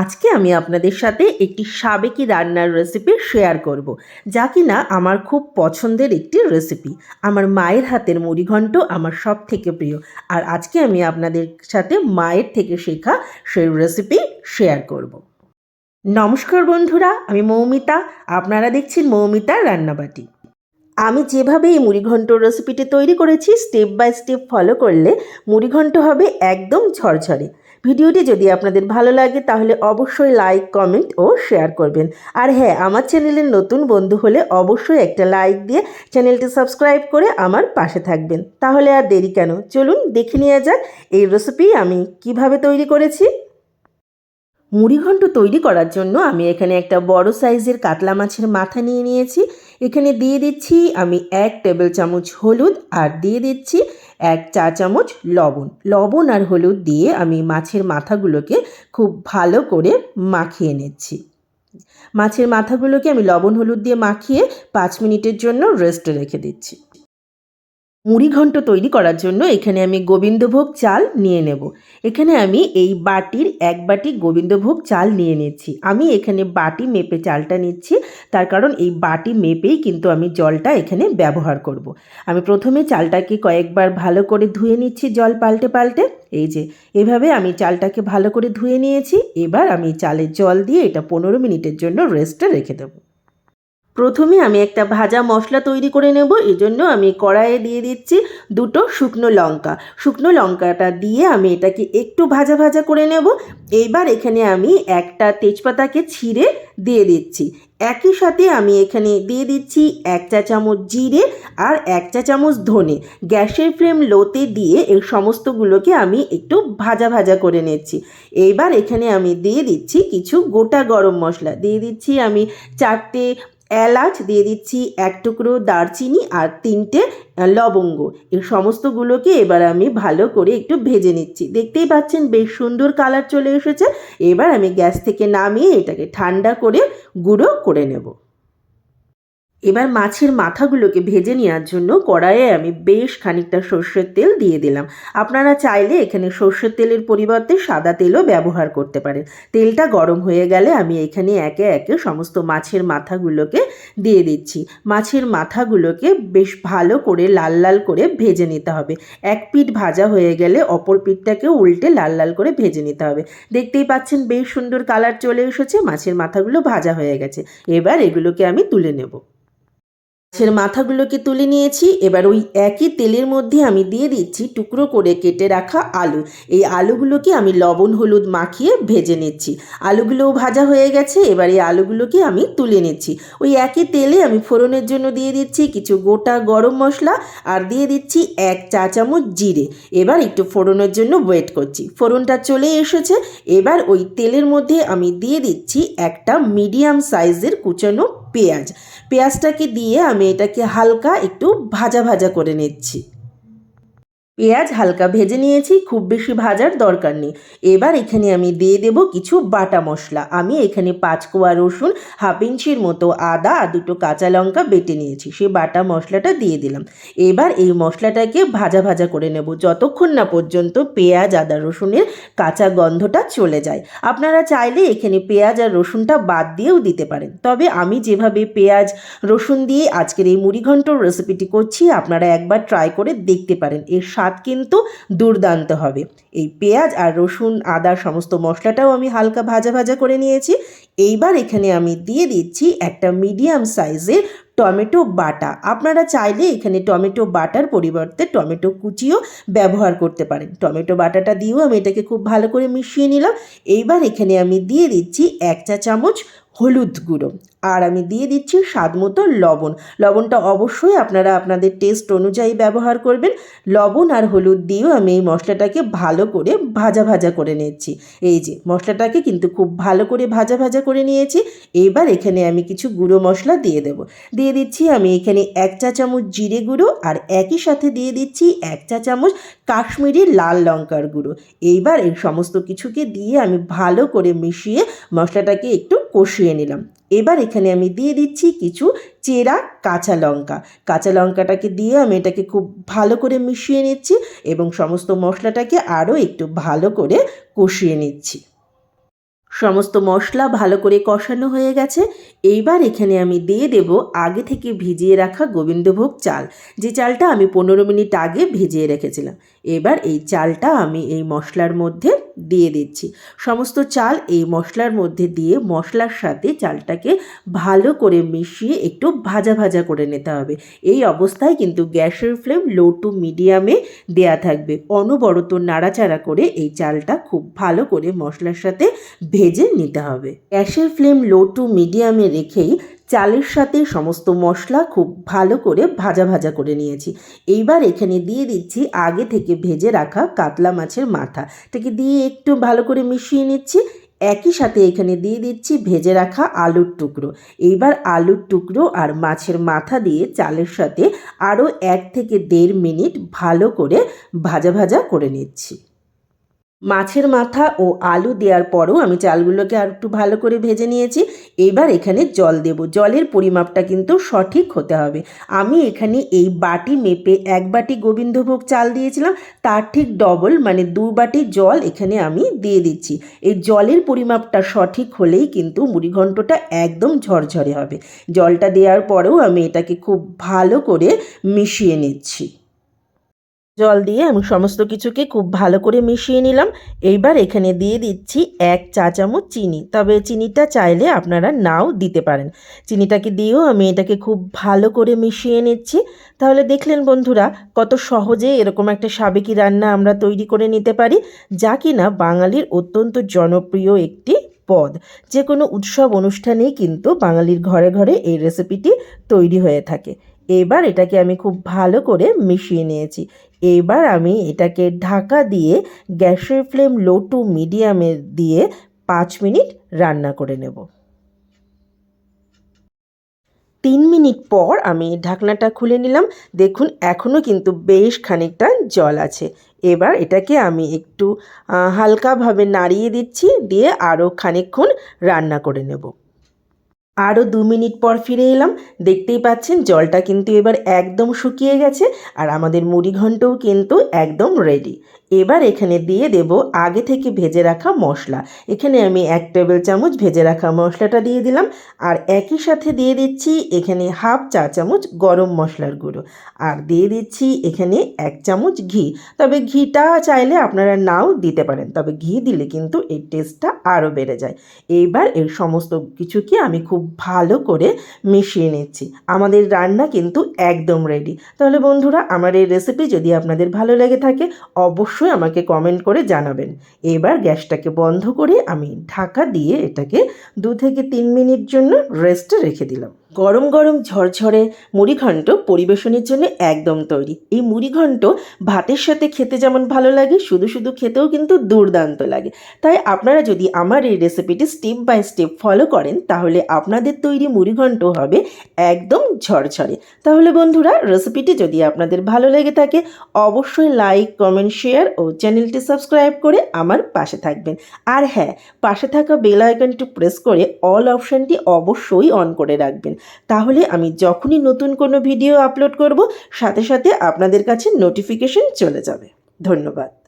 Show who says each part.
Speaker 1: আজকে আমি আপনাদের সাথে একটি সাবেকি রান্নার রেসিপি শেয়ার করব, যা কিনা আমার খুব পছন্দের একটি রেসিপি আমার মায়ের হাতের মুড়িঘণ্ট আমার সব থেকে প্রিয়, আর আজকে আমি আপনাদের সাথে মায়ের থেকে শেখা সেই রেসিপি শেয়ার করব। নমস্কার বন্ধুরা, আমি মৌমিতা, আপনারা দেখছেন মৌমিতার রান্নাবাটি। আমি যেভাবে এই মুড়িঘণ্ট রেসিপিটি তৈরি করেছি স্টেপ বাই স্টেপ ফলো করলে মুড়িঘণ্ট হবে একদম ঝরঝরে। ভিডিওটি যদি আপনাদের ভালো লাগে, তাহলে অবশ্যই লাইক কমেন্ট ও শেয়ার করবেন। আর হ্যাঁ আমার চ্যানেলের নতুন বন্ধু হলে অবশ্যই একটা লাইক দিয়ে চ্যানেলটি সাবস্ক্রাইব করে আমার পাশে থাকবেন। তাহলে আর দেরি কেন? চলুন দেখে নেওয়া যাক এই রেসিপি আমি কীভাবে তৈরি করেছি। মুড়িঘণ্ট তৈরি করার জন্য আমি এখানে একটা বড় সাইজের কাতলা মাছের মাথা নিয়ে নিয়েছি। এখানে দিয়ে দিচ্ছি আমি এক টেবিল চামচ হলুদ আর দিয়ে দিচ্ছি এক চা চামচ লবণ। লবণ আর হলুদ দিয়ে আমি মাছের মাথাগুলোকে খুব ভালো করে মাখিয়ে নিচ্ছি। মাছের মাথাগুলোকে আমি লবণ হলুদ দিয়ে মাখিয়ে পাঁচ মিনিটের জন্য রেস্টে রেখে দিচ্ছি। মুড়িঘণ্ট তৈরি করার জন্য এখানে আমি গোবিন্দভোগ চাল নিয়ে নেব। এখানে আমি এই বাটির এক বাটি গোবিন্দভোগ চাল নিয়ে নিচ্ছি। আমি এখানে বাটি মেপে চালটা নিচ্ছি। তার কারণ এই বাটি মেপেই কিন্তু আমি জলটা এখানে ব্যবহার করব। আমি প্রথমে চালটাকে কয়েকবার ভালো করে ধুয়ে নিচ্ছি জল পাল্টে পাল্টে। এই যে, এভাবে আমি চালটাকে ভালো করে ধুয়ে নিয়েছি। এবার আমি চালের জল দিয়ে এটা পনেরো মিনিটের জন্য রেস্টে রেখে দেবো। প্রথমে আমি একটা ভাজা মশলা তৈরি করে নেব জন্য আমি কড়াইয়ে দিয়ে দিচ্ছি দুটো শুকনো লঙ্কা। শুকনো লঙ্কাটা দিয়ে আমি এটাকে একটু ভাজা ভাজা করে নেব। এইবার এখানে আমি একটা তেজপাতাকে ছিঁড়ে দিয়ে দিচ্ছি। একই সাথে আমি এখানে দিয়ে দিচ্ছি এক চা চামচ জিরে আর এক চা চামচ ধনে। গ্যাসের ফ্লেম লোতে দিয়ে এই সমস্তগুলোকে আমি একটু ভাজা ভাজা করে নিচ্ছি। এইবার এখানে আমি দিয়ে দিচ্ছি কিছু গোটা গরম মশলা। দিয়ে দিচ্ছি আমি চারটে এলাচ, দিয়ে দিচ্ছি এক টুকরো দারচিনি আর তিনটে লবঙ্গ। এই সমস্তগুলোকে এবার আমি ভালো করে একটু ভেজে নিচ্ছি। দেখতেই পাচ্ছেন বেশ সুন্দর কালার চলে এসেছে। এবার আমি গ্যাস থেকে নামিয়ে এটাকে ঠান্ডা করে গুঁড়ো করে নেব। এবার মাছের মাথাগুলোকে ভেজে নেওয়ার জন্য কড়াইয়ে আমি বেশ খানিকটা সর্ষের তেল দিয়ে দিলাম। আপনারা চাইলে এখানে সর্ষের তেলের পরিবর্তে সাদা তেলও ব্যবহার করতে পারেন। তেলটা গরম হয়ে গেলে আমি এখানে একে একে সমস্ত মাছের মাথাগুলোকে দিয়ে দিচ্ছি। মাছের মাথাগুলোকে বেশ ভালো করে লাল লাল করে ভেজে নিতে হবে। এক পিঠ ভাজা হয়ে গেলে অপর পিঠটাকে উল্টে লাল লাল করে ভেজে নিতে হবে। দেখতেই পাচ্ছেন বেশ সুন্দর কালার চলে এসেছে, মাছের মাথাগুলো ভাজা হয়ে গেছে। এবার এগুলোকে আমি তুলে নেব। মাছের মাথাগুলোকে তুলে নিয়েছি। এবার ওই একই তেলের মধ্যে আমি দিয়ে দিচ্ছি টুকরো করে কেটে রাখা আলু। এই আলুগুলোকে আমি লবণ, হলুদ মাখিয়ে ভেজে নিচ্ছি। আলুগুলোও ভাজা হয়ে গেছে, এবার এই আলুগুলোকে আমি তুলে নিচ্ছি। ওই একই তেলে আমি ফোড়নের জন্য দিয়ে দিচ্ছি কিছু গোটা গরম মশলা আর দিয়ে দিচ্ছি এক চা চামচ জিরে। এবার একটু ফোড়নের জন্য ওয়েট করছি। ফোড়নটা চলে এসেছে। এবার ওই তেলের মধ্যে আমি দিয়ে দিচ্ছি একটা মিডিয়াম সাইজের কুচানো পেঁয়াজ। পেঁয়াজটাকে দিয়ে আমি এটাকে হালকা একটু ভাজা ভাজা করে নিচ্ছি। পেঁয়াজ হালকা ভেজে নিয়েছি, খুব বেশি ভাজার দরকার নেই। এবার এখানে আমি দিয়ে দেব কিছু বাটা মশলা। আমি এখানে পাঁচ কোয়া রসুন, হাফ ইঞ্চির মতো আদা আর দুটো কাঁচা লঙ্কা বেটে নিয়েছি। সেই বাটা মশলাটা দিয়ে দিলাম। এবার এই মশলাটাকে ভাজা ভাজা করে নেব। যতক্ষণ না পর্যন্ত পেঁয়াজ, আদা, রসুনের কাঁচা গন্ধটা চলে যায়। আপনারা চাইলে এখানে পেঁয়াজ আর রসুনটা বাদ দিয়েও দিতে পারেন। তবে আমি যেভাবে পেঁয়াজ, রসুন দিয়ে আজকের এই মুড়িঘণ্টর রেসিপিটি করছি, আপনারা একবার ট্রাই করে দেখতে পারেন। এর স্বাদ কিন্তু দুর্দান্ত হবে। এই পেঁয়াজ আর রসুন, আদা সমস্ত মশলাটাও আমি হালকা ভাজা ভাজা করে নিয়েছি। এইবার এখানে আমি দিয়ে দিচ্ছি একটা মিডিয়াম সাইজের টমেটো বাটা। আপনারা চাইলে এখানে টমেটো বাটার পরিবর্তে টমেটো কুচিও ব্যবহার করতে পারেন। টমেটো বাটাটা দিয়েও আমি এটাকে খুব ভালো করে মিশিয়ে নিলাম। এইবার এখানে আমি দিয়ে দিচ্ছি এক চা চামচ হলুদ গুঁড়ো। আর আমি দিয়ে দিচ্ছি স্বাদ মতো লবণ। লবণটা অবশ্যই আপনারা আপনাদের টেস্ট অনুযায়ী ব্যবহার করবেন। লবণ আর হলুদ দিয়েও আমি এই মশলাটাকে ভালো করে ভাজা ভাজা করে নিচ্ছি। এই যে, মশলাটাকে কিন্তু খুব ভালো করে ভাজা ভাজা করে নিয়েছি। এবার এখানে আমি কিছু গুঁড়ো মশলা দিয়ে দেব। দিয়ে দিচ্ছি আমি এখানে এক চা চামচ জিরে গুঁড়ো আর একই সাথে দিয়ে দিচ্ছি এক চা চামচ কাশ্মীরি লাল লঙ্কার গুঁড়ো। এইবার এই সমস্ত কিছুকে দিয়ে আমি ভালো করে মিশিয়ে মশলাটাকে একটু কষিয়ে নিলাম। এবার এখানে আমি দিয়ে দিচ্ছি কিছু চেরা কাঁচা লঙ্কা। কাঁচা লঙ্কাটাকে দিয়ে আমি এটাকে খুব ভালো করে মিশিয়ে নিচ্ছি এবং সমস্ত মশলাটাকে আরও একটু ভালো করে কষিয়ে নিচ্ছি। সমস্ত মশলা ভালো করে কষানো হয়ে গেছে। এইবার এখানে আমি দিয়ে দেব আগে থেকে ভিজিয়ে রাখা গোবিন্দভোগ চাল। যে চালটা আমি পনেরো মিনিট আগে ভিজিয়ে রেখেছিলাম। এবার এই চালটা আমি এই মশলার মধ্যে দিয়ে দিচ্ছি। সমস্ত চাল এই মশলার মধ্যে দিয়ে মশলার সাথে চালটাকে ভালো করে মিশিয়ে একটু ভাজা ভাজা করে নিতে হবে। এই অবস্থায় কিন্তু গ্যাসের ফ্লেম লো টু মিডিয়ামে দেয়া থাকবে। অনবরত নাড়াচাড়া করে এই চালটা খুব ভালো করে মশলার সাথে ভেজে নিতে হবে। গ্যাসের ফ্লেম লো টু মিডিয়ামে রেখেই চালের সাথে সমস্ত মশলা খুব ভালো করে ভাজা ভাজা করে নিয়েছি। এইবার এখানে দিয়ে দিচ্ছি আগে থেকে ভেজে রাখা কাতলা মাছের মাথা। এটাকে দিয়ে একটু ভালো করে মিশিয়ে নিচ্ছি। একই সাথে এখানে দিয়ে দিচ্ছি ভেজে রাখা আলুর টুকরো। এইবার আলুর টুকরো আর মাছের মাথা দিয়ে চালের সাথে আরও এক থেকে দেড় মিনিট ভালো করে ভাজা ভাজা করে নিচ্ছি। মাছের মাথা ও আলু দেওয়ার পরও আমি চালগুলোকে আর একটু ভালো করে ভেজে নিয়েছি। এবার এখানে জল দেব। জলের পরিমাপটা কিন্তু সঠিক হতে হবে। আমি এখানে এই বাটি মেপে এক বাটি গোবিন্দভোগ চাল দিয়েছিলাম। তার ঠিক ডবল মানে দু বাটি জল এখানে আমি দিয়ে দিচ্ছি। এই জলের পরিমাপটা সঠিক হলেই কিন্তু মুড়িঘণ্টটা একদম ঝরঝরে হবে। জলটা দেওয়ার পরেও আমি এটাকে খুব ভালো করে মিশিয়ে নিচ্ছি। জল দিয়ে আমি সমস্ত কিছুকে খুব ভালো করে মিশিয়ে নিলাম। এইবার এখানে দিয়ে দিচ্ছি এক চা চামচ চিনি। তবে চিনিটা চাইলে আপনারা নাও দিতে পারেন। চিনিটাকে দিয়েও আমি এটাকে খুব ভালো করে মিশিয়ে নিচ্ছি। তাহলে দেখলেন বন্ধুরা, কত সহজে এরকম একটা সাবেকি রান্না আমরা তৈরি করে নিতে পারি, যা কিনা বাঙালির অত্যন্ত জনপ্রিয় একটি পদ। যে কোনো উৎসব অনুষ্ঠানেই কিন্তু বাঙালির ঘরে ঘরে এই রেসিপিটি তৈরি হয়ে থাকে। এবার এটাকে আমি খুব ভালো করে মিশিয়ে নিয়েছি। এবার আমি এটাকে ঢাকা দিয়ে গ্যাসের ফ্লেম লো টু মিডিয়ামে দিয়ে পাঁচ মিনিট রান্না করে নেব। তিন মিনিট পর আমি ঢাকনাটা খুলে নিলাম। দেখুন, এখনও কিন্তু বেশ খানিকটা জল আছে। এবার এটাকে আমি একটু হালকাভাবে নাড়িয়ে দিচ্ছি, দিয়ে আরও খানিকক্ষণ রান্না করে নেব। আরও দু মিনিট পর ফিরে এলাম। দেখতেই পাচ্ছেন, জলটা কিন্তু এবার একদম শুকিয়ে গেছে আর আমাদের মুড়ি ঘন্টও কিন্তু একদম রেডি এবার এখানে দিয়ে দেব আগে থেকে ভেজে রাখা মশলা। এখানে আমি এক টেবিল চামচ ভেজে রাখা মশলাটা দিয়ে দিলাম। আর একই সাথে দিয়ে দিচ্ছি এখানে হাফ চা চামচ গরম মশলার গুঁড়ো। আর দিয়ে দিচ্ছি এখানে এক চামচ ঘি। তবে ঘিটা চাইলে আপনারা নাও দিতে পারেন, তবে ঘি দিলে কিন্তু এর টেস্টটা আরও বেড়ে যায়। এইবার এই সমস্ত কিছুকে আমি খুব ভালো করে মিশিয়ে নিচ্ছি। আমাদের রান্না কিন্তু একদম রেডি তাহলে বন্ধুরা, আমার এই রেসিপি যদি আপনাদের ভালো লেগে থাকে অবশ্যই আমাকে কমেন্ট করে জানাবেন। এবার গ্যাসটাকে বন্ধ করে আমি ঢাকা দিয়ে এটাকে দু থেকে তিন মিনিট জন্য রেস্টে রেখে দিলাম। গরম গরম ঝরঝরে মুড়িঘণ্ট পরিবেশনের জন্য একদম তৈরি। এই মুড়িঘণ্ট ভাতের সাথে খেতে যেমন ভালো লাগে, শুধু শুধু খেতেও কিন্তু দুর্দান্ত লাগে। তাই আপনারা যদি আমার এই রেসিপিটি স্টেপ বাই স্টেপ ফলো করেন, তাহলে আপনাদের তৈরি মুড়িঘণ্ট হবে একদম ঝরঝরে। তাহলে বন্ধুরা, রেসিপিটি যদি আপনাদের ভালো লেগে থাকে, অবশ্যই লাইক কমেন্ট শেয়ার ও চ্যানেলটি সাবস্ক্রাইব করে আমার পাশে থাকবেন। আর হ্যাঁ পাশে থাকা বেল আইকনটি প্রেস করে অল অপশানটি অবশ্যই অন করে রাখবেন। তাহলে আমি যখনই নতুন কোনো ভিডিও আপলোড করব, সাথে সাথে আপনাদের কাছে নোটিফিকেশন চলে যাবে। ধন্যবাদ।